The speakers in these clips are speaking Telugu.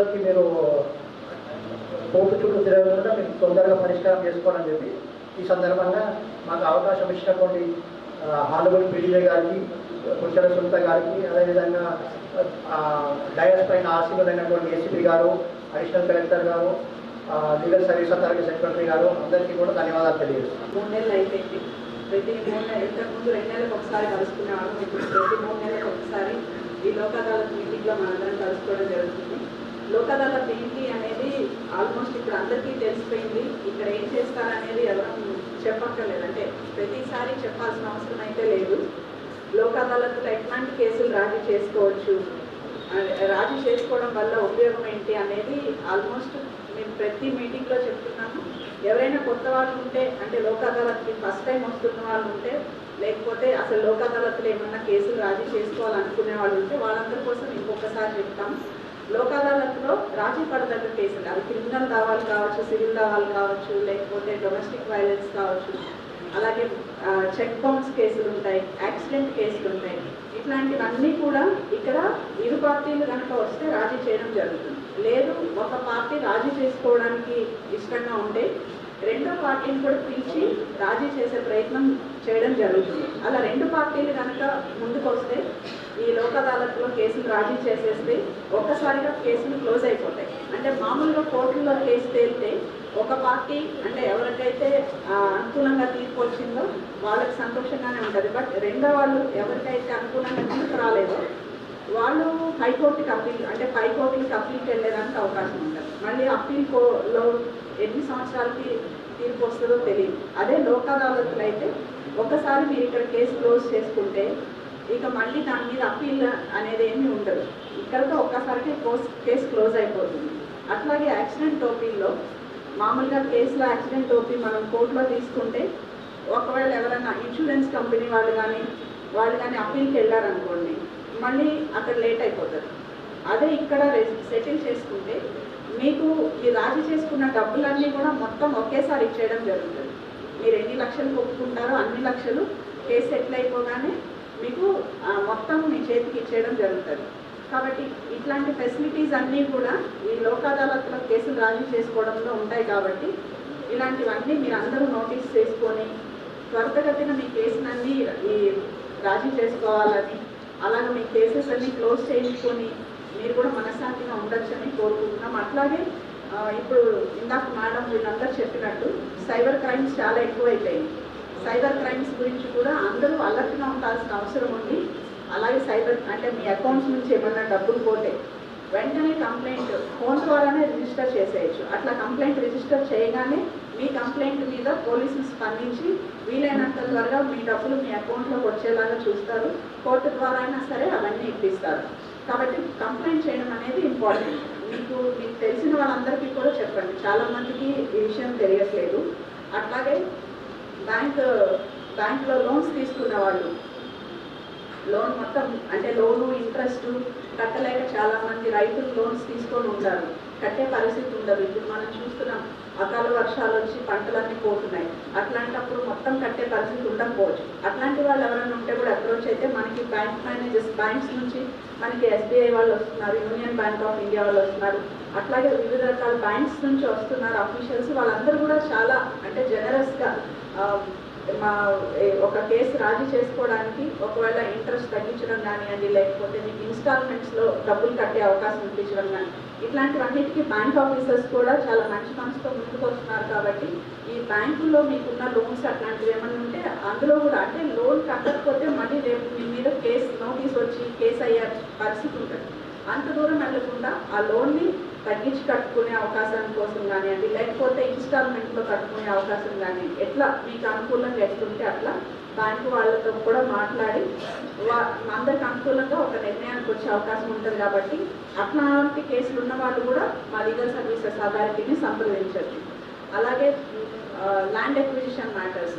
సమస్యలకి మీరు కోర్టు చుట్టూ తిరగకుండా మీరు తొందరగా పరిష్కారం చేసుకోవాలని చెప్పి ఈ సందర్భంగా మాకు అవకాశం ఇచ్చినటువంటి హాలుగల్ పీడీఏ గారికి కుశల సుంత గారికి అదేవిధంగా డయస్ పైన ఆశీనులైనటువంటి ఏసీపీ గారు అడిషనల్ కలెక్టర్ గారు లీగల్ సర్వీస్ అథారిటీ సెక్రటరీ గారు అందరికీ కూడా ధన్యవాదాలు తెలియజేస్తాను మూడు నెలలు అయిపోయింది. ప్రతి మూడు నెలలు ఇంతకుముందు రెండు నెలలకు ఒకసారి కలుసుకునేవాళ్ళం ఇప్పుడు ప్రతి మూడు నెలలకు ఒకసారి ఈ లోకాదాల మీటింగ్లో మనందరం కలుసుకోవడం జరుగుతుంది. లోక్ ఏంటి అనేది ఆల్మోస్ట్ ఇప్పుడు అందరికీ తెలిసిపోయింది. ఇక్కడ ఏం చేస్తారనేది ఎవరు చెప్పక్కర్లేదు. అంటే ప్రతిసారి చెప్పాల్సిన అవసరం అయితే లేదు. లోక్ అదాలత్లో ఎట్లాంటి కేసులు రాజీ చేసుకోవచ్చు. రాజీ చేసుకోవడం వల్ల ఉపయోగం ఏంటి అనేది ఆల్మోస్ట్ మేము ప్రతి మీటింగ్లో చెప్తున్నాము. ఎవరైనా కొత్త వాళ్ళు ఉంటే అంటే లోక్ అదాలత్కి ఫస్ట్ టైం వస్తున్న వాళ్ళు ఉంటే లేకపోతే అసలు లోక్ అదాలత్లో ఏమన్నా కేసులు రాజీ చేసుకోవాలనుకునే వాళ్ళు ఉంటే వాళ్ళందరి కోసం ఇంకొకసారి చెప్తాం లోక్ అదాలత్లో రాజీ పడదట్టు కేసులు. అవి క్రిమినల్ దావాలు కావచ్చు సివిల్ దావాలు కావచ్చు లేకపోతే డొమెస్టిక్ వైలెన్స్ కావచ్చు. అలాగే చెక్ బౌన్స్ కేసులు ఉంటాయి యాక్సిడెంట్ కేసులు ఉంటాయి ఇట్లాంటివన్నీ కూడా ఇక్కడ ఇరు పార్టీలు కనుక వస్తే రాజీ చేయడం జరుగుతుంది. లేదు ఒక పార్టీ రాజీ చేసుకోవడానికి ఇష్టంగా ఉంటే రెండో పార్టీని కూడా పిలిచి రాజీ చేసే ప్రయత్నం చేయడం జరుగుతుంది. అలా రెండు పార్టీలు కనుక ముందుకు వస్తే ఈ లోక్ అదాలత్లో కేసులు రాజీ చేసేస్తే ఒక్కసారిగా కేసులు క్లోజ్ అయిపోతాయి. అంటే మామూలుగా కోర్టుల్లో కేసు తేలితే ఒక పార్టీ అంటే ఎవరికైతే అనుకూలంగా తీర్పు వచ్చిందో వాళ్ళకి సంతోషంగానే ఉంటుంది. బట్ రెండో వాళ్ళు ఎవరికైతే అనుకూలంగా తీర్పు రాలేదో వాళ్ళు హైకోర్టుకి అప్పీల్ అంటే హైకోర్టుకి అప్పీల్కి వెళ్ళేదానికి అవకాశం ఉంటుంది. మళ్ళీ అప్పీల్ కోలో ఎన్ని సంవత్సరాలకి తీర్పు వస్తుందో తెలియదు. అదే లోక్ అదాలత్లో అయితే ఒకసారి మీరు ఇక్కడ కేసు క్లోజ్ చేసుకుంటే ఇక మళ్ళీ దాని మీద అప్పీల్ అనేది ఏమీ ఉండదు. ఇక్కడతో ఒక్కసారికి కోస్ కేసు క్లోజ్ అయిపోతుంది. అట్లాగే యాక్సిడెంట్ టోపీల్లో మామూలుగా కేసులో యాక్సిడెంట్ టోపీ మనం కోర్టులో తీసుకుంటే ఒకవేళ ఎవరైనా ఇన్సూరెన్స్ కంపెనీ వాళ్ళు కానీ వాళ్ళు కానీ అప్పీల్కి వెళ్ళారనుకోండి మళ్ళీ అక్కడ లేట్ అయిపోతుంది. అదే ఇక్కడ సెటిల్ చేసుకుంటే మీకు ఈ రాజీ చేసుకున్న డబ్బులన్నీ కూడా మొత్తం ఒకేసారి ఇచ్చేయడం జరుగుతుంది. మీరు ఎన్ని లక్షలు ఒప్పుకుంటారో అన్ని లక్షలు కేసు సెటిల్ అయిపోగానే మీకు మొత్తం మీ చేతికి ఇచ్చేయడం జరుగుతుంది. కాబట్టి ఇట్లాంటి ఫెసిలిటీస్ అన్నీ కూడా ఈ లోక్ అదాలత్లో కేసులు రాజీ చేసుకోవడంలో ఉంటాయి కాబట్టి ఇలాంటివన్నీ మీరు అందరూ నోటీస్ చేసుకొని త్వరితగతిన మీ కేసులన్నీ ఈ రాజీ చేసుకోవాలని అలాగే మీ కేసెస్ అన్నీ క్లోజ్ చేయించుకొని మీరు కూడా మనశ్శాంతిగా ఉండొచ్చని కోరుకుంటున్నాం. అట్లాగే ఇప్పుడు ఇందాక మేడం వీళ్ళందరూ చెప్పినట్టు సైబర్ క్రైమ్స్ చాలా ఎక్కువైపోయాయి. సైబర్ క్రైమ్స్ గురించి కూడా అందరూ అలర్ట్గా ఉండాల్సిన అవసరం ఉంది. అలాగే సైబర్ అంటే మీ అకౌంట్స్ నుంచి ఏమైనా డబ్బులు పోతే వెంటనే కంప్లైంట్ ఫోన్ ద్వారానే రిజిస్టర్ చేసేయచ్చు. అట్లా కంప్లైంట్ రిజిస్టర్ చేయగానే మీ కంప్లైంట్ మీద పోలీసులు స్పందించి వీలైనంత త్వరగా మీ డబ్బులు మీ అకౌంట్లోకి వచ్చేలాగా చూస్తారు. కోర్టు ద్వారా అయినా సరే అవన్నీ ఇప్పిస్తారు. కాబట్టి కంప్లైంట్ చేయడం అనేది ఇంపార్టెంట్. మీకు మీకు తెలిసిన వాళ్ళందరికీ కూడా చెప్పండి. చాలామందికి ఈ విషయం తెలియట్లేదు. అట్లాగే బ్యాంక్ బ్యాంక్లో లోన్స్ తీసుకున్న వాళ్ళు లోన్ మొత్తం అంటే లోను ఇంట్రెస్ట్ కట్టలేక చాలా మంది రైతులు లోన్స్ తీసుకొని ఉంటారు. కట్టే పరిస్థితి ఉండదు. ఇప్పుడు మనం చూస్తున్నాం అకాల వర్షాలు వచ్చి పంటలన్నీ పోతున్నాయి. అట్లాంటప్పుడు మొత్తం కట్టే పరిస్థితి ఉండకపోవచ్చు. అట్లాంటి వాళ్ళు ఎవరైనా ఉంటే కూడా అప్రోచ్ అయితే మనకి బ్యాంక్ మేనేజర్స్ బ్యాంక్స్ నుంచి మనకి ఎస్బీఐ వాళ్ళు వస్తున్నారు యూనియన్ బ్యాంక్ ఆఫ్ ఇండియా వాళ్ళు వస్తున్నారు. అట్లాగే వివిధ రకాల బ్యాంక్స్ నుంచి వస్తున్నారు అఫీషియల్స్ వాళ్ళందరూ కూడా చాలా అంటే జనరస్గా మా ఒక కేసు రాజీ చేసుకోవడానికి ఒకవేళ ఇంట్రెస్ట్ తగ్గించడం కానివ్వండి లేకపోతే మీకు ఇన్స్టాల్మెంట్స్లో డబ్బులు కట్టే అవకాశం ఇప్పించడం కానీ ఇట్లాంటివన్నిటికీ బ్యాంక్ ఆఫీసర్స్ కూడా చాలా మంచి మనసుతో ముందుకు వస్తున్నారు కాబట్టి ఈ బ్యాంకుల్లో మీకున్న లోన్స్ అట్లాంటివి ఏమన్నా ఉంటే అందులో కూడా అంటే లోన్ కట్టకపోతే మళ్ళీ రేపు మీ మీద కేసు నోటీస్ వచ్చి కేసు అయ్యే పరిస్థితి ఉంటుంది. అంత దూరం వెళ్ళకుండా ఆ లోన్ని తగ్గించి కట్టుకునే అవకాశం కోసం కానివ్వండి లేకపోతే ఇన్స్టాల్మెంట్లో కట్టుకునే అవకాశం కానీ ఎట్లా మీకు అనుకూలంగా ఎట్లుంటే అట్లా బ్యాంకు వాళ్ళతో కూడా మాట్లాడి వా అందరికి అనుకూలంగా ఒక నిర్ణయానికి వచ్చే అవకాశం ఉంటుంది కాబట్టి అట్లాంటి కేసులు ఉన్న వాళ్ళు కూడా మా లీగల్ సర్వీసెస్ అథారిటీని సంప్రదించవచ్చు అలాగే ల్యాండ్ ఎక్విజిషన్ మ్యాటర్స్.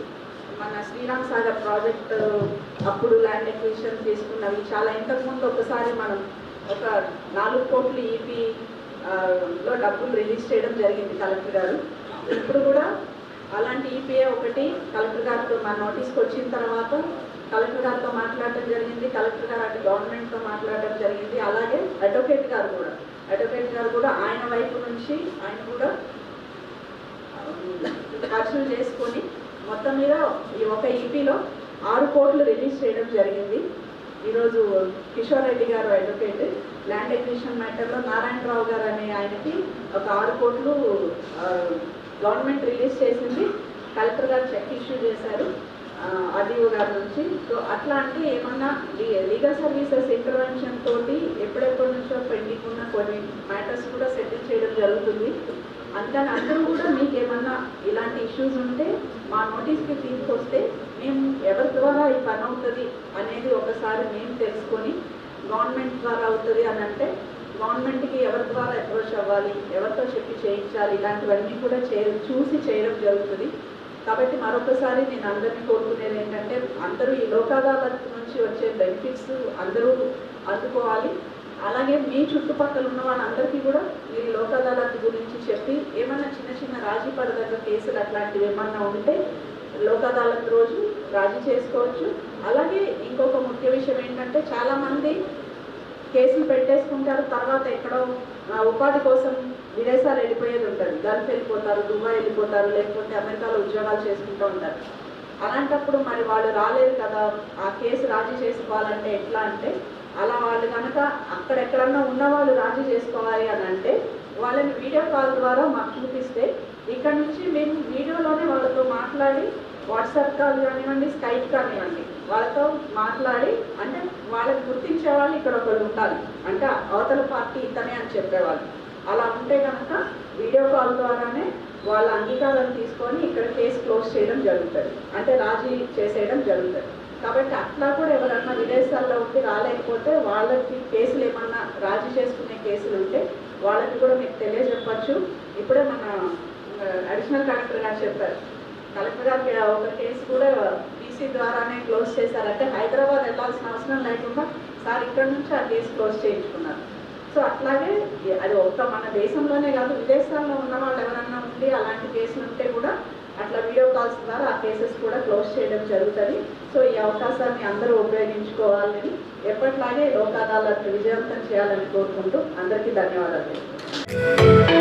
మన శ్రీరామ్ సాగర్ ప్రాజెక్ట్ అప్పుడు ల్యాండ్ ఎక్విజిషన్ తీసుకున్నవి చాలా. ఇంతకుముందు ఒకసారి మనం ఒక నాలుగు కోట్లు ఈపీ లో డబ్బులు రిలీజ్ చేయడం జరిగింది కలెక్టర్ గారు. ఇప్పుడు కూడా అలాంటి ఈపీఏ ఒకటి కలెక్టర్ గారితో మా నోటీస్కి వచ్చిన తర్వాత కలెక్టర్ గారితో మాట్లాడటం జరిగింది కలెక్టర్ గారు అటు గవర్నమెంట్తో మాట్లాడడం జరిగింది. అలాగే అడ్వకేట్ గారు కూడా అడ్వకేట్ గారు కూడా ఆయన వైపు నుంచి ఆయన కూడా ఖర్చులు చేసుకొని మొత్తం మీద ఈ ఒక ఈపీలో ఆరు కోట్లు రిలీజ్ చేయడం జరిగింది. ఈరోజు Kishore Reddy garu advocate land acquisition మ్యాటర్లో Narayana Rao గారు అనే ఆయనకి ఒక ఆరు కోట్లు గవర్నమెంట్ రిలీజ్ చేసింది. కలెక్టర్ గారు చెక్ ఇష్యూ చేశారు. ఆర్డీఓ గారి నుంచి. సో అట్లా అంటే ఏమన్నా లీగల్ సర్వీసెస్ ఇంటర్వెన్షన్ తోటి ఎప్పుడెప్పటి నుంచో పెండింగ్ ఉన్న కొన్ని మ్యాటర్స్ కూడా సెటిల్ చేయడం జరుగుతుంది. అందుకని అందరూ కూడా మీకు ఏమన్నా ఇలాంటి ఇష్యూస్ ఉంటే మా నోటీస్కి తీసుకొస్తే మేము ఎవరి ద్వారా ఈ పని అవుతుంది అనేది ఒకసారి మేము తెలుసుకొని గవర్నమెంట్ ద్వారా అవుతుంది అని అంటే గవర్నమెంట్కి ఎవరి ద్వారా అప్రోచ్ అవ్వాలి ఎవరితో చెప్పి చేయించాలి ఇలాంటివన్నీ కూడా చే చూసి చేయడం జరుగుతుంది. కాబట్టి మరొకసారి నేను అందరినీ కోరుకునేది ఏంటంటే అందరూ ఈ లోక్ నుంచి వచ్చే బెనిఫిట్స్ అందరూ అందుకోవాలి. అలాగే మీ చుట్టుపక్కల ఉన్న వాళ్ళందరికీ కూడా ఈ లోక్ అదాలత్ గురించి చెప్పి ఏమైనా చిన్న చిన్న రాజీ పడదగ్గ కేసులు అట్లాంటివి ఏమన్నా ఉంటే లోక్ అదాలత్ రోజు రాజీ చేసుకోవచ్చు. అలాగే ఇంకొక ముఖ్య విషయం ఏంటంటే చాలామంది కేసులు పెట్టేసుకుంటారు తర్వాత ఎక్కడో ఉపాధి కోసం విదేశాలు వెళ్ళిపోయేది ఉంటుంది. గల్ఫ్ వెళ్ళిపోతారు దుబాయ్ వెళ్ళిపోతారు లేకపోతే అమెరికాలో ఉద్యోగాలు చేసుకుంటూ ఉంటారు. అలాంటప్పుడు మరి వాళ్ళు రాలేదు కదా ఆ కేసు రాజీ చేసుకోవాలంటే ఎట్లా అంటే అలా వాళ్ళు కనుక అక్కడెక్కడన్నా ఉన్న వాళ్ళు రాజీ చేసుకోవాలి అని అంటే వాళ్ళని వీడియో కాల్ ద్వారా మాకు చూపిస్తే ఇక్కడ నుంచి మేము వీడియోలోనే వాళ్ళతో మాట్లాడి వాట్సాప్ కాల్ కానివ్వండి స్కైప్ కానివ్వండి వాళ్ళతో మాట్లాడి అంటే వాళ్ళని గుర్తించే వాళ్ళు ఇక్కడ ఒకరు ఉండాలి. అంటే అవతల పార్టీ ఇతనే అని చెప్పేవాళ్ళు. అలా ఉంటే కనుక వీడియో కాల్ ద్వారానే వాళ్ళ అంగీకారం తీసుకొని ఇక్కడ కేసు క్లోజ్ చేయడం జరుగుతుంది. అంటే రాజీ చేసేయడం జరుగుతుంది. కాబట్టి అట్లా కూడా ఎవరన్నా విదేశాల్లో ఉండి రాలేకపోతే వాళ్ళకి కేసులు ఏమన్నా రాజీ చేసుకునే కేసులు ఉంటే వాళ్ళకి కూడా మీకు తెలియజెప్పచ్చు. ఇప్పుడే మన అడిషనల్ కలెక్టర్ గారు చెప్పారు. కలెక్టర్ గారికి ఒక కేసు కూడా పీసీ ద్వారానే క్లోజ్ చేశారంటే హైదరాబాద్ వెళ్ళాల్సిన అవసరం లేకుండా సార్ ఇక్కడ నుంచి ఆ కేసు క్లోజ్ చేయించుకున్నారు. సో అట్లాగే అది ఒక్క మన దేశంలోనే కాదు విదేశాల్లో ఉన్న వాళ్ళు ఎవరన్నా ఉండి అలాంటి కేసులు ఉంటే కూడా అట్లా వీడియో కాల్స్ ద్వారా ఆ కేసెస్ కూడా క్లోజ్ చేయడం జరుగుతుంది. సో ఈ అవకాశాన్ని అందరూ ఉపయోగించుకోవాలని ఎప్పట్లాగే లోక్ అదాలత్ విజయవంతం చేయాలని కోరుకుంటూ అందరికీ ధన్యవాదాలు.